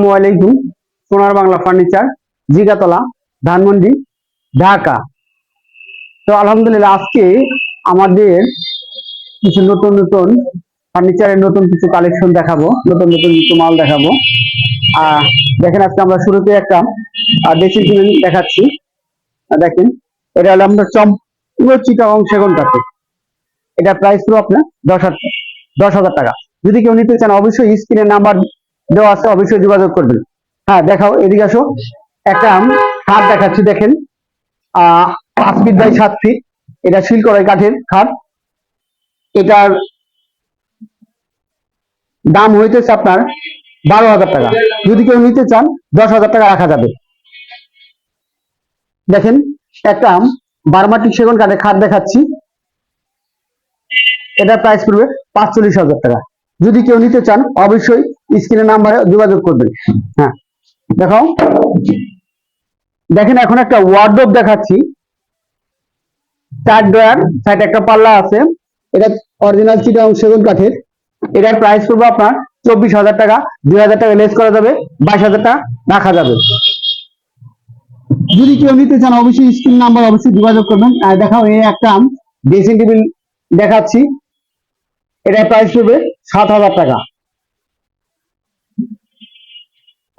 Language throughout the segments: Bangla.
আসসালামু আলাইকুম। সোনার বাংলা ফার্নিচার, জিগাতলা, ধানমন্ডি, ঢাকা। তো আলহামদুলিল্লাহ, আজকে আমাদের কিছু নতুন নতুন ফার্নিচারের নতুন কিছু কালেকশন দেখাবো, নতুন নতুন কিছু মাল দেখাবো। আহ, দেখেন আজকে আমরা শুরুতে একটা ড্রেসিং টেবিল দেখাচ্ছি। দেখেন, এটা হলো আমরা চম্পুর চিটাগং সেগুন কাঠের। এটা প্রাইস পুরো আপনার দশ হাজার দশ হাজার টাকা। যদি কেউ নিতে চান, অবশ্যই স্ক্রিনের নাম্বার দেওয়া আছে, অবশ্যই যোগাযোগ করবেন। হ্যাঁ দেখাও, এদিকে আসো। একটা খাট দেখাচ্ছি, দেখেন। আহ, পাঁচ ফিট বাই সাত ফিট এটা শিল করাই কাঠের খাট এটার দাম হইতেছে আপনার বারো হাজার টাকা। যদি কেউ নিতে চান, দশ হাজার টাকা রাখা যাবে। দেখেন, একটা আম, বারমাটিক সেগুন কাঠের খাট দেখাচ্ছি। এটা প্রাইস পড়বে পাঁচচল্লিশ হাজার টাকা। যদি কেউ নিতে চান, অবশ্যই স্ক্রিনের নাম্বারে যোগাযোগ করবেন। হ্যাঁ দেখাও। দেখেন এখন একটা ওয়ার্ডরোব দেখাচ্ছি। চার ড্রয়ার সাইড একটা পাল্লা আছে। এটা অরিজিনাল চিটাং সেগুন কাঠের। এটার প্রাইস পড়বে আপনার চব্বিশ হাজার টাকা। দুই হাজার টাকা লেস করা যাবে, বাইশ হাজার টাকা রাখা যাবে। যদি কেউ নিতে চান, অবশ্যই স্ক্রিন নাম্বার অবশ্যই যোগাযোগ করবেন। আর দেখাও, এই একটা ড্রেসিং টেবিল দেখাচ্ছি। এটার প্রাইস পড়বে সাত হাজার টাকা।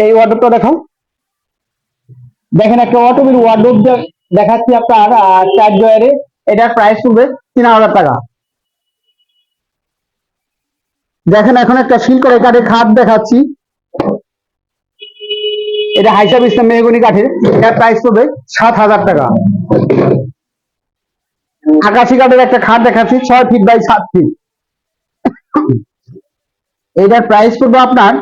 এই ওয়ার্ডরোবটা দেখাও। দেখেন একটা অটোমের ওয়ার্ডরোব দেখাচ্ছি আপনার চার জয়ারে, এটার প্রাইস পড়বে তিন হাজার টাকা। দেখেন এখন একটা শিল করে কাঠের খাট দেখাচ্ছি। এটা হাইসাব ইসলাম মেহগুনি কাঠের, এটার প্রাইস পড়বে সাত হাজার টাকা। আকাশি কাঠের একটা খাট দেখাচ্ছি, ছয় ফিট বাই সাত ফিট এটার প্রাইস পড়বে আপনার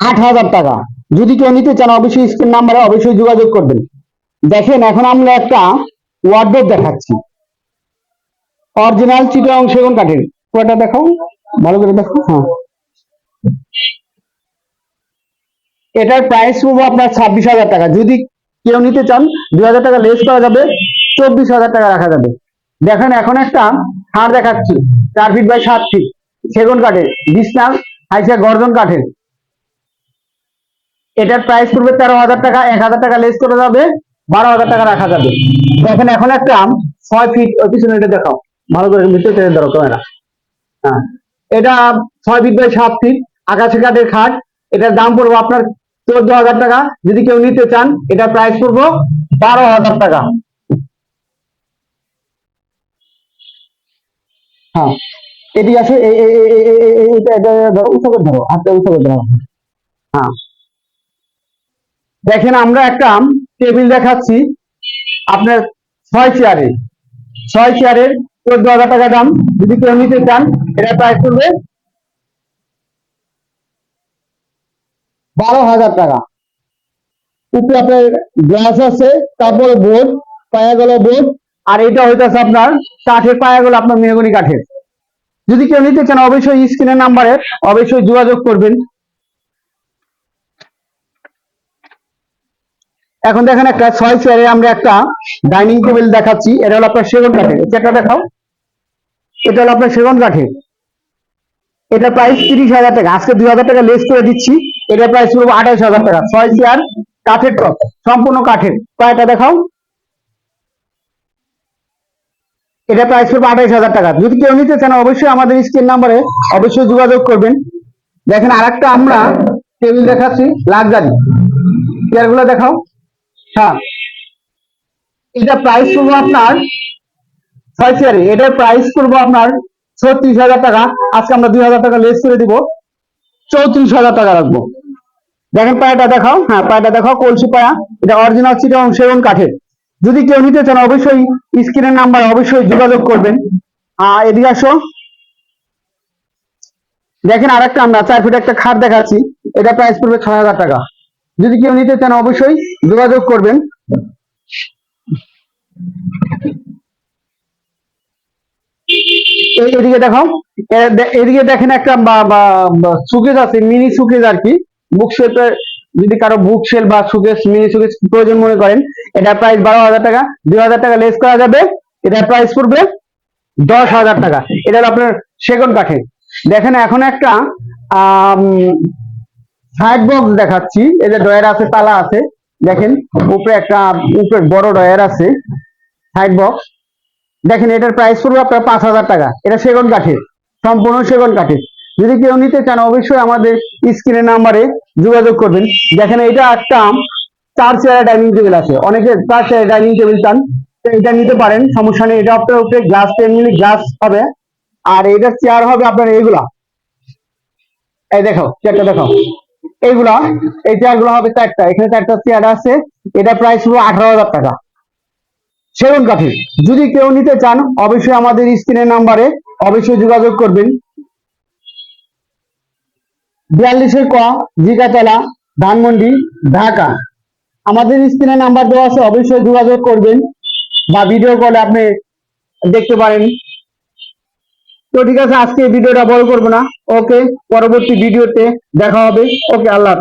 আট হাজার টাকা। যদি কেউ নিতে চান, অবশ্যই স্ক্রিন নাম্বারে অবশ্যই যোগাযোগ করবেন। দেখেন, এখন আমরা একটা ওয়ার্ডরোব দেখাচ্ছি। অরিজিনাল চিটাং সেগুন কাঠের। পুরোটা দেখাও। ভালো করে দেখো হ্যাঁ। এটার প্রাইস পড়ব আপনার ছাব্বিশ হাজার টাকা। যদি কেউ নিতে চান, দুই হাজার টাকা লেস করা যাবে, চব্বিশ হাজার টাকা রাখা যাবে। দেখেন, এখন একটা হাড় দেখাচ্ছি। চার ফিট বাই সাত ফিট সেগুন কাঠের। বিছনা হাইসা গর্জন কাঠের। এটার প্রাইস পড়বে তেরো হাজার টাকা, এক হাজার টাকা লেস করা যাবে, বারো হাজার টাকা রাখা যাবে। দেখেন এখন একটা ছয় ফিট ওই পিছনে এটা দেখাও। ভালো করে ভিতরে টেনে ধরো ক্যামেরা হ্যাঁ। এটা ছয় ফিট বাই সাত ফিট আকাশি কাঠের খাট। এটার দাম পড়ব আপনার চোদ্দ হাজার টাকা। যদি কেউ নিতে চান এটার প্রাইস পড়ব বারো হাজার টাকা। হ্যাঁ। এটি আছে এটা এটা ধরো করে ধরো, হাতটা করে ধরো। হ্যাঁ। দেখেন, আমরা একটা টেবিল দেখাচ্ছি। আপনার ছয় চেয়ারে ছয় চেয়ারের চোদ্দ হাজার টাকা দাম। যদি কেউ নিতে চান এটা প্রাইস পড়বে বারো হাজার টাকা। উপরে আপনার গ্লাস আছে, তারপরে বোর্ড পায়াগুলো বোর্ড আর এটা হইতেছে আপনার কাঠের পায়াগুলো, আপনার মেহগনি কাঠের। যদি কেউ নিতে চান, অবশ্যই স্ক্রিনের নাম্বারে অবশ্যই যোগাযোগ করবেন। এখন দেখেন একটা ছয় চেয়ারে আমরা একটা ডাইনিং টেবিল দেখাচ্ছি। এটা হলো আপনার সেগুন কাঠের। এটা দেখাও। এটা হলো আপনার সেগুন কাঠের। এটা প্রাইস তিরিশ হাজার টাকা। আজকে দুই হাজার টাকা লেস করে দিচ্ছি। এটা প্রাইস পুরো আঠাইশ হাজার টাকা। ছয় চেয়ার কাঠের টপ সম্পূর্ণ কাঠের। কয়টা দেখাও? এটা প্রাইস পড়বে আঠাইশ হাজার টাকা। যদি কেউ নিতে চান, অবশ্যই আমাদের স্ক্রিন নাম্বারে অবশ্যই যোগাযোগ করবেন। দেখেন আরেকটা আমরা টেবিল দেখাচ্ছি লাক্সারি চেয়ারগুলো দেখাও। হ্যাঁ। এটা প্রাইস করব আপনার ছয় চেয়ারে এটার প্রাইস করব আপনার ছত্রিশ হাজার টাকা। আজকে আমরা দুই হাজার টাকা লেস করে দিব, চৌত্রিশ হাজার টাকা রাখব। দেখেন পায়াটা দেখাও হ্যাঁ পায়াটা দেখাও, কলসি পায়া এটা অরিজিনাল চিটা সেগুন কাঠের। যদি কেউ নিতে চান, অবশ্যই স্ক্রিনের নাম্বার অবশ্যই যোগাযোগ করবেন। আহ, এদিকে আসো। দেখেন আরেকটা আমরা চার ফিট একটা খাট দেখাচ্ছি, এটা প্রাইস পড়বে ছয় হাজার টাকা। যদি কেউ নিতে চান, অবশ্যই যোগাযোগ করবেন। এদিকে দেখাও এ- দে- এদিকে দেখেন একটা সুকেজ আছে, মিনি সুকেজ আর কি। বুক শেপের যদি কারও বুক সেল বা সুকেজ মিনি সুকেজ প্রয়োজন মনে করেন, এটা প্রাইস বারো হাজার টাকা, দুই হাজার টাকা লেস করা যাবে এটার প্রাইস পড়বে দশ হাজার টাকা। এটা আপনার সেগুন কাঠে দেখেন, এখন একটা সাইড বক্স দেখাচ্ছি। এই যে ডয়ার আছে, তালা আছে। দেখেন, উপরে একটা, উপরে বড় ডয়ার আছে। সাইড বক্স দেখেন, এটার প্রাইস পড়বে আপনার পাঁচ হাজার টাকা। এটা সেগুন কাঠের, সম্পূর্ণ সেগুন কাঠের। যদি কেউ নিতে চান, অবশ্যই আমাদের স্ক্রিনের নাম্বারে যোগাযোগ করবেন। দেখেন এটা একটা চার চেয়ার ডাইনিং টেবিল আছে। অনেকে চার চেয়ার ডাইনিং টেবিল চান এটা নিতে পারেন। সমস্যা নেই, এটা আপনার উপরে গ্লাস এমনি গ্লাস হবে। আর এটার চেয়ার হবে আপনার এইগুলা এই দেখো চেয়ারটা দেখো এইগুলা, এই চেয়ারগুলো হবে চারটা। এখানে চারটা চেয়ার আছে, এটা প্রাইস হলো আঠারো হাজার টাকা। সেগুন কাঠের যদি কেউ নিতে চান, অবশ্যই আমাদের স্ক্রিনের নাম্বারে অবশ্যই যোগাযোগ করবেন। বিয়াল্লিশের ক, জিগাতলা, ধানমন্ডি, ঢাকা। আমাদের স্ক্রিনের নাম্বার দেওয়া আছে, অবশ্যই যোগাযোগ করবেন বা ভিডিও কলে আপনি দেখতে পারেন। তো ঠিক আছে, আজকে ভিডিওটা বড় করব না ওকে, পরবর্তী ভিডিওতে দেখা হবে ওকে, আল্লাহ।